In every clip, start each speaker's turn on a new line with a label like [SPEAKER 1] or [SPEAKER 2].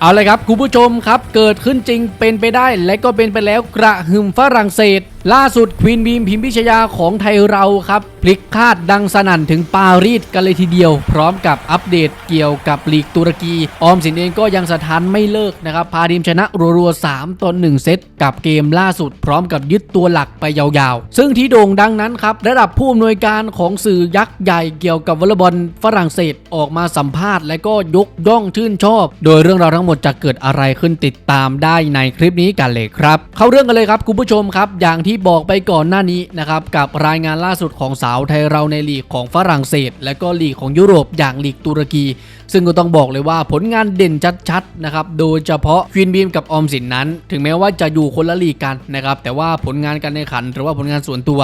[SPEAKER 1] เอาเลยครับคุณผู้ชมครับเกิดขึ้นจริงเป็นไปได้และก็เป็นไปแล้วกระหึ่มฝรั่งเศสล่าสุดควีนบีมพิมพิชยาของไทยเราครับ พลิกคาดดังสนั่นถึงปารีสกันเลยทีเดียว พร้อมกับอัปเดตเกี่ยวกับลีกตุรกี ออมสินเองก็ยังสถานไม่เลิกนะครับ พาทีมชนะรัวๆ3ต่อ1เซตกับเกมล่าสุด พร้อมกับยึดตัวหลักไปยาวๆ ซึ่งที่โด่งดังนั้นครับ ระดับผู้อำนวยการของสื่อยักษ์ใหญ่เกี่ยวกับวอลเลย์บอลฝรั่งเศสออกมาสัมภาษณ์ และก็ยกย่องชื่นชอบ โดยเรื่องราวทั้งหมดจะเกิดอะไรขึ้นติดตามได้ในคลิปนี้กันเลยครับเข้าเรื่องกันเลยครับคุณผู้ชมครับอย่างที่บอกไปก่อนหน้านี้นะครับกับรายงานล่าสุดของสาวไทยเราในลีกของฝรั่งเศส และก็ลีกของยุโรปอย่างลีกตุรกี ซึ่งก็ต้องบอกเลยว่าผลงานเด่นชัดๆนะครับโดยเฉพาะควีนบีมกับออมสินนั้น ถึงแม้ว่าจะอยู่คนละลีกกันนะครับแต่ว่าผลงานการแข่งขัน หรือว่าผลงานส่วนตัว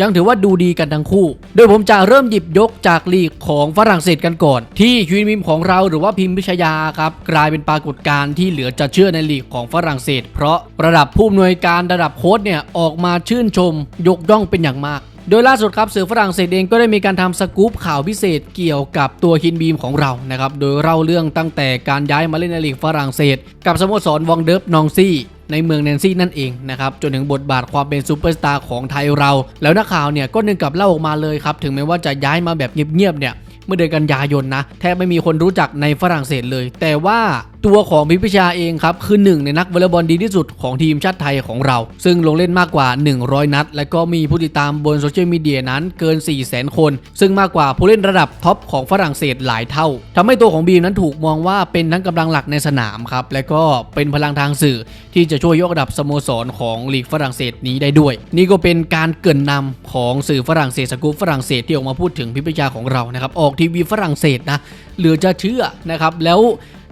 [SPEAKER 1] ยังถือว่าดูดีกันทั้งคู่ โดยผมจะเริ่มหยิบยกจากลีกของฝรั่งเศสกันก่อน ที่ควีนบีมของเราหรือว่าพิมพิชยาครับกลายเป็นปรากฏการณ์ที่เหลือจะเชื่อในลีกของฝรั่งเศส เพราะระดับผู้อำนวยการระดับโค้ชเนี่ยออกมาชื่นชม ยกย่องเป็นอย่างมากโดยล่าสุดครับสื่อฝรั่งเศสเองก็ได้มีการทำสกู๊ปข่าวพิเศษเกี่ยวกับตัวฮินบีมของเรานะครับ โดยเล่าเรื่องตั้งแต่การย้ายมาเล่นในลีกฝรั่งเศส กับสโมสรวองเดิร์ฟนองซี่ ในเมืองแนนซี่นั่นเองนะครับจนถึงบทบาทความเป็นซูเปอร์สตาร์ของไทยเรา แล้วนักข่าวเนี่ยก็นึงกับเล่าออกมาเลยครับถึงแม้ว่าจะย้ายมาแบบเงียบๆเนี่ยเมื่อเดือนกันยายนนะแทบไม่มีคนรู้จักในฝรั่งเศสเลย แต่ว่าตัวของพิพิชาเองครับคือหนึ่งในนักวอลเลย์บอลดีที่สุดของทีมชาติไทยของเรา ซึ่งลงเล่นมากกว่า 100 นัด และก็มีผู้ติดตามบนโซเชียลมีเดียนั้นเกิน 4 0 0 0 0 0 คน ซึ่งมากกว่าผู้เล่นระดับท็อปของฝรั่งเศสหลายเท่าทำให้ตัวของบีมนั้นถูกมองว่าเป็นทั้งกำลังหลักในสนามครับและก็เป็นพลังทางสื่อที่จะช่วยยกระดับสโมสรของลีกฝรั่งเศสนี้ได้ด้วย นี่ก็เป็นการเกินนำของสื่อฝรั่งเศสสกู๊ปฝรั่งเศสที่ออกมาพูดถึงพิพิชาของเรานะครับออกทีวีฝรั่งเศสนะเหลือจะเชื่อนะครับแล้ว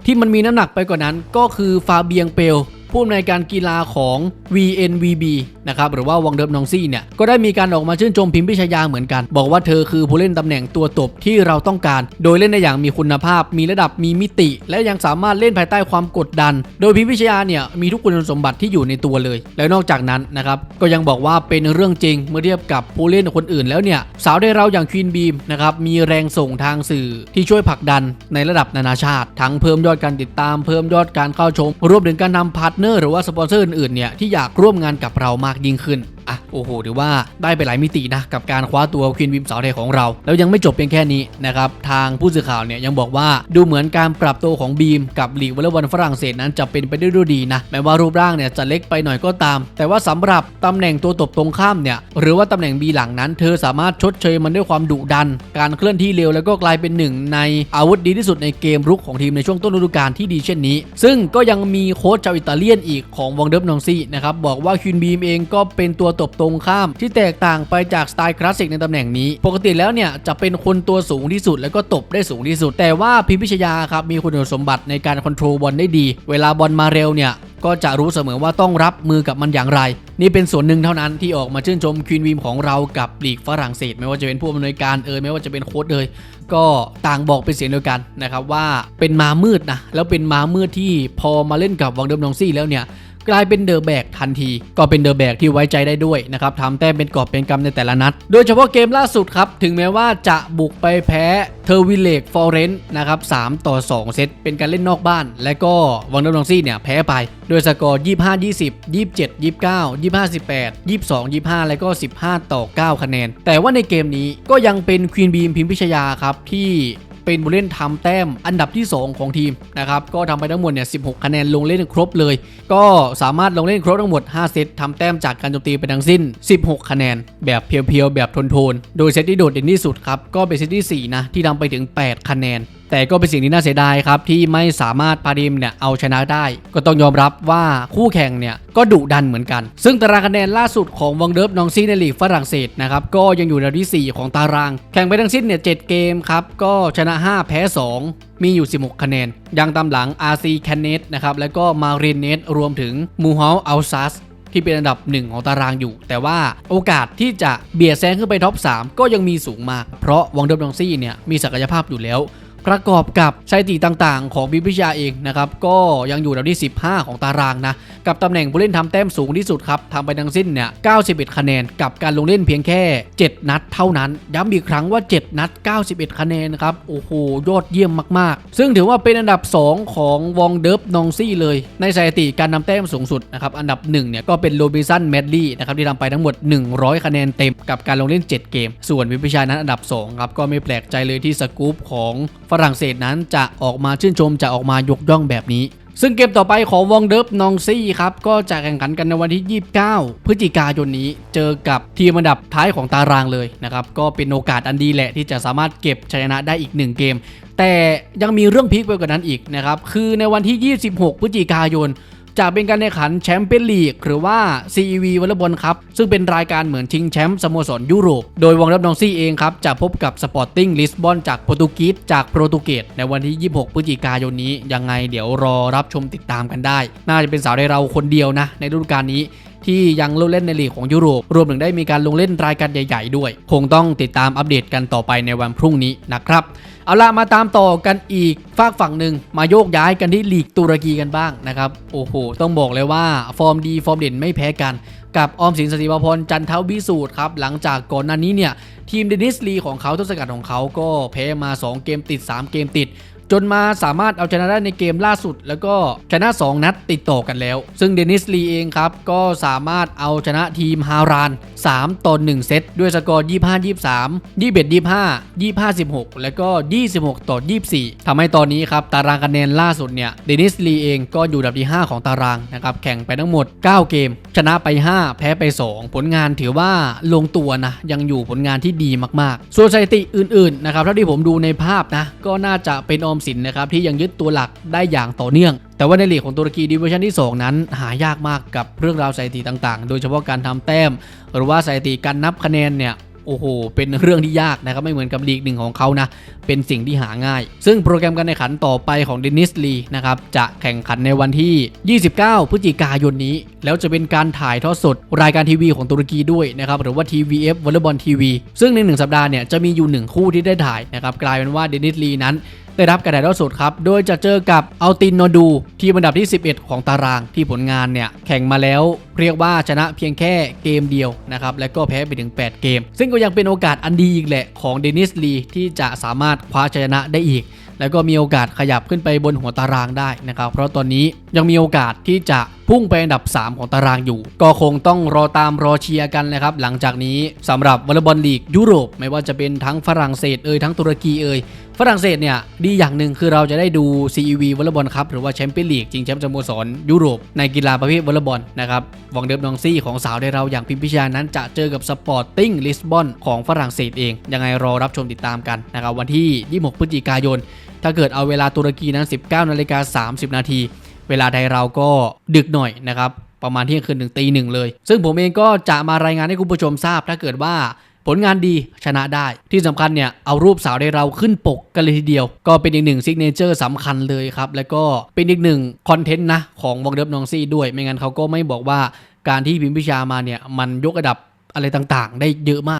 [SPEAKER 1] ที่มันมีน้ำหนักไปกว่านั้นก็คือฟาเบียงเปล ผู้อำนวยการกีฬาของ VNVB นะครับหรือว่าวังเดิมนองซี่เนี่ยก็ได้มีการออกมาชื่นชมพิมพิชยาเหมือนกัน บอกว่าเธอคือผู้เล่นตำแหน่งตัวตบที่เราต้องการ โดยเล่นได้อย่างมีคุณภาพ มีระดับมีมิติ และยังสามารถเล่นภายใต้ความกดดัน โดยพิมพิชยาเนี่ยมีทุกคุณสมบัติที่อยู่ในตัวเลย แล้วนอกจากนั้นนะครับก็ยังบอกว่าเป็นเรื่องจริงเมื่อเทียบกับผู้เล่นคนอื่นแล้วเนี่ยสาวได้เราอย่างควีนบีมนะครับมีแรงส่งทางสื่อที่ช่วยผลักดันในระดับนานาชาติ ทั้งเพิ่มยอดการติดตามเพิ่มยอดการเข้าชม รวมถึงการนำพาร์ทเนอร์หรือว่าสปอนเซอร์อื่นๆเนี่ยที่อยากร่วมงานกับเรามากยิ่งขึ้น อะโอ้โหถือว่าได้ไปหลายมิตินะกับการคว้าตัวควีนวิมสาวไทยของเรา แล้วยังไม่จบเพียงแค่นี้นะครับทางผู้สื่อข่าวเนี่ยยังบอกว่าดูเหมือนการปรับตัวของบีมกับลีกวอลเลย์บอลฝรั่งเศสนั้นจะเป็นไปได้ด้วยดีนะแม้ว่ารูปร่างเนี่ยจะเล็กไปหน่อยก็ตาม แต่ว่าสำหรับตำแหน่งตัวตบตรงข้ามเนี่ยหรือว่าตำแหน่งบีหลังนั้น เธอสามารถชดเชยมันด้วยความดุดัน การเคลื่อนที่เร็วแล้วก็กลายเป็นหนึ่งในอาวุธดีที่สุดในเกมรุกของทีมในช่วงต้นฤดูกาลที่ดีเช่นนี้ ซึ่งก็ยังมีโค้ชชาวอิตาเลียนอีกของวองเดิร์ฟนองซี่นะครับบอกว่าคินบีมเองก็เป็นตัวตบตรงข้ามที่แตกต่างไปจากสไตล์คลาสสิกในตำแหน่งนี้ ปกติแล้วเนี่ยจะเป็นคนตัวสูงที่สุดแล้วก็ตบได้สูงที่สุด แต่ว่าพิมพิชยาครับมีคุณสมบัติในการคอนโทรลบอลได้ดี เวลาบอลมาเร็วเนี่ยก็จะรู้เสมอว่าต้องรับมือกับมันอย่างไร นี่เป็นส่วนหนึ่งเท่านั้นที่ออกมาชื่นชมควีนวีมของเรากับลีกฝรั่งเศส ไม่ว่าจะเป็นผู้อำนวยการเอยไม่ว่าจะเป็นโค้ชเอยก็ต่างบอกเป็นเสียงเดียวกันนะครับว่าเป็นมามืดนะแล้วเป็นมามืดที่พอมาเล่นกับวังเดิมนองซี่แล้วเนี่ย กลายเป็นเดอะแบกทันที ก็เป็นเดอะแบกที่ไว้ใจได้ด้วยนะครับทำแต้มเป็นกอบเป็นกำในแต่ละนัด โดยเฉพาะเกมล่าสุดครับ ถึงแม้ว่าจะบุกไปแพ้เทอร์วิเลกฟอร์เรนต์นะครับ3ต่อ 2 เซตเป็นการเล่นนอกบ้าน และก็วังดำนองซี่เนี่ยแพ้ไปโดยสกอร์25 20 27 29 25 18 22 25 และก็ 15 ต่อ 9 คะแนน แต่ว่าในเกมนี้ก็ยังเป็นควีนบีมพิมพิชยาครับที่ เป็นผู้เล่นทำแต้มอันดับที่ 2 ของทีมนะครับก็ทำไปทั้งหมดเนี่ย16 คะแนนลงเล่นครบเลย ก็สามารถลงเล่นครบทั้งหมด 5 เซตทำแต้มจากการโจมตีไปทั้งสิ้น 16 คะแนน แบบเพียวๆแบบทนๆโดยเซตที่โดดเด่นที่สุดครับก็เป็นเซตที่ 4 นะ ที่ทำไปถึง 8 คะแนน แต่ก็เป็นสิ่งที่น่าเสียดายครับ ที่ไม่สามารถพาทีมเนี่ยเอาชนะได้ ก็ต้องยอมรับว่าคู่แข่งเนี่ยก็ดุดันเหมือนกัน ซึ่งตารางคะแนนล่าสุดของวังเดิฟนองซี่ในลีกฝรั่งเศสนะครับก็ยังอยู่ในอันดับที่ 4 ของตาราง แข่งไปทั้งสิ้นเนี่ย7เกมครับก็ชนะ 5 แพ้ 2 มีอยู่ 16 คะแนน ยังตามหลัง RC c a n n e t นะครับแล้วก็มารินเนตรวมถึงมูฮ l ลอัลซัสที่เป็นอันดับหนึ่งของตารางอยู่ แต่ว่าโอกาสที่จะเบียดแซงขึ้นไปท็อป 3 ก็ยังมีสูงมาก เพราะวังเดิมดองซี่เนี่ยมีศักยภาพอยู่แล้ว ประกอบกับสถิติต่างๆ ของบิพิชาเองนะครับก็ยังอยู่อันดับที่ 15 ของตารางนะกับตำแหน่งผู้เล่นทำแต้มสูงที่สุดครับทำไปทั้งสิ้นเนี่ย 91 คะแนน กับการลงเล่นเพียงแค่ 7 นัดเท่านั้น ย้ำอีกครั้งว่า 7 นัด 91 คะแนนครับ โอ้โห ยอดเยี่ยมมากๆ ซึ่งถือว่าเป็นอันดับ 2 ของวองเดิฟนองซี่เลย ในสถิติการนำแต้มสูงสุดนะครับ อันดับ 1 เนี่ยก็เป็นโรบินสันแมดลี่นะครับที่ทำไปทั้งหมด 100 คะแนนเต็ม กับการลงเล่น 7 เกม ส่วนวิพิชานั้นอันดับ 2 ครับ ก็ไม่แปลกใจเลยที่สกู๊ปของฝรั่งเศสนั้นจะออกมาชื่นชมจะออกมายกย่องแบบนี้ ซึ่งเกมต่อไปของวองเดิฟนองซี่ครับ ก็จะแข่งขันกันในวันที่ 29 พฤศจิกายนนี้เจอกับทีมอันดับท้ายของตารางเลยนะครับ ก็เป็นโอกาสอันดีแหละที่จะสามารถเก็บชัยชนะได้อีก 1 เกม แต่ยังมีเรื่องพีคไปกว่านั้นอีกนะครับคือในวันที่ 26 พฤศจิกายน จะเป็นการแข่งขันแชมเปี้ยนลีกหรือว่า CEV วอลเลย์บอลครับ ซึ่งเป็นรายการเหมือนชิงแชมป์สโมสรยุโรป โดยวองรับนองซี่เองครับ จะพบกับสปอร์ติ้งลิสบอนจากโปรตุเกสจากโปรตุเกสในวันที่ 26 พฤศจิกายนนี้ ยังไงเดี๋ยวรอรับชมติดตามกันได้ น่าจะเป็นสาวในเราคนเดียวนะ ในฤดูกาลนี้ที่ยังลงเล่นในลีกของยุโรป รวมถึงได้มีการลงเล่นรายการใหญ่ ๆ ด้วย คงต้องติดตามอัปเดตกันต่อไปในวันพรุ่งนี้นะครับ เอาละมาตามต่อกันอีกฝากฝั่งหนึ่งมาโยกย้ายกันที่ลีกตุรกีกันบ้างนะครับ โอ้โห ต้องบอกเลยว่าฟอร์มดีฟอร์มเด่นไม่แพ้กัน กับออมสินสติมาพรจันเท้าบิสูตรครับ หลังจากก่อนหน้านี้เนี่ย ทีมเดนิสลีของเขาต้นสกัดของเขาก็แพ้มา 2 เกมติด 3 เกมติด จนมาสามารถเอาชนะได้ในเกมล่าสุด แล้วก็ชนะ 2 นัดติดต่อกันแล้ว ซึ่งเดนิสลีเองครับ ก็สามารถเอาชนะทีมฮาราน 3ต่อ1เซตด้วยสกอร์ 25 23 21 25 25 16 แล้วก็ 26 ต่อ 24ทำให้ตอนนี้ครับ ตารางคะแนนล่าสุดเนี่ยเดนิสลีเองก็อยู่อันดับที่ 5 ของตารางนะครับแข่งไปทั้งหมด 9 เกม ชนะไป 5 แพ้ไป 2 ผลงานถือว่าลงตัวนะยังอยู่ผลงานที่ดีมากๆ ส่วนสถิติอื่นๆนะครับเท่าที่ผมดูในภาพนะก็น่าจะเป็นออมสินนะครับที่ยังยึดตัวหลักได้อย่างต่อเนื่อง แต่ว่าในลีกของตุรกีดิวิชั่นที่ 2 นั้น หายากมากกับเรื่องราวสถิติต่างๆ โดยเฉพาะการทำแต้ม หรือว่าสถิติการนับคะแนนเนี่ยโอ้โห เป็นเรื่องที่ยากนะครับ ไม่เหมือนกับลีกหนึ่งของเขานะ เป็นสิ่งที่หาง่าย ซึ่งโปรแกรมการแข่งขันต่อไปของเดนิสลีนะครับ จะแข่งขันในวันที่ 29 พฤศจิกายนนี้ แล้วจะเป็นการถ่ายทอดสด รายการทีวีของตุรกีด้วยนะครับ หรือว่า TVF วอลเลย์บอลทีวี ซึ่งในหนึ่งสัปดาห์เนี่ย จะมีอยู่หนึ่งคู่ที่ได้ถ่ายนะครับ กลายเป็นว่าเดนิสลีนั้น ได้รับการถ่ายทอดสดครับ โดยจะเจอกับอัลตินโนดู ทีมอันดับที่ 11 ของตารางที่ผลงานเนี่ย แข่งมาแล้วเรียกว่าชนะเพียงแค่เกมเดียวนะครับ และก็แพ้ไปถึง 8 เกม ซึ่งก็ยังเป็นโอกาสอันดีอีกแหละของเดนิสลีที่จะสามารถคว้าชัยชนะได้อีก แล้วก็มีโอกาสขยับขึ้นไปบนหัวตารางได้นะครับ เพราะตอนนี้ยังมีโอกาสที่จะพุ่งไปอันดับ 3 ของตารางอยู่ ก็คงต้องรอตามรอเชียร์กันนะครับ หลังจากนี้สำหรับวอลเลย์บอลลีกยุโรป ไม่ว่าจะเป็นทั้งฝรั่งเศสเอ่ยทั้งตุรกีเอ่ยฝรั่งเศสเนี่ยดีอย่างหนึ่งคือเราจะได้ดู CEV วอลเลย์บอลครับหรือว่าแชมเปี้ยนลีกจริงแชมป์สโมสรยุโรปในกีฬาประเภทวอลเลย์บอลนะครับวองเดิมนองซี่ของสาวได้เราอย่างพิมพิชานั้นจะเจอกับสปอร์ติ้งลิสบอนของฝรั่งเศสเอง ยังไงรอรับชมติดตามกันนะครับวันที่ 26 พฤศจิกายน ถ้าเกิดเอาเวลาตุรกีนั้น 19นาฬิกา30 นาที เวลาไทยเราก็ดึกหน่อยนะครับ ประมาณเที่ยงคืนถึงตีหนึ่งเลย ซึ่งผมเองก็จะมารายงานให้คุณผู้ชมทราบ ถ้าเกิดว่าผลงานดีชนะได้ ที่สำคัญเนี่ยเอารูปสาวได้เราขึ้นปกกันเลยทีเดียว ก็เป็นอีกหนึ่งซิกเนเจอร์สำคัญเลยครับ แล้วก็เป็นอีกหนึ่งคอนเทนต์นะของวงเดิมนองซี่ด้วย ไม่งั้นเขาก็ไม่บอกว่าการที่พิมพิชามาเนี่ยมันยกระดับอะไรต่างๆ ได้เยอะมาก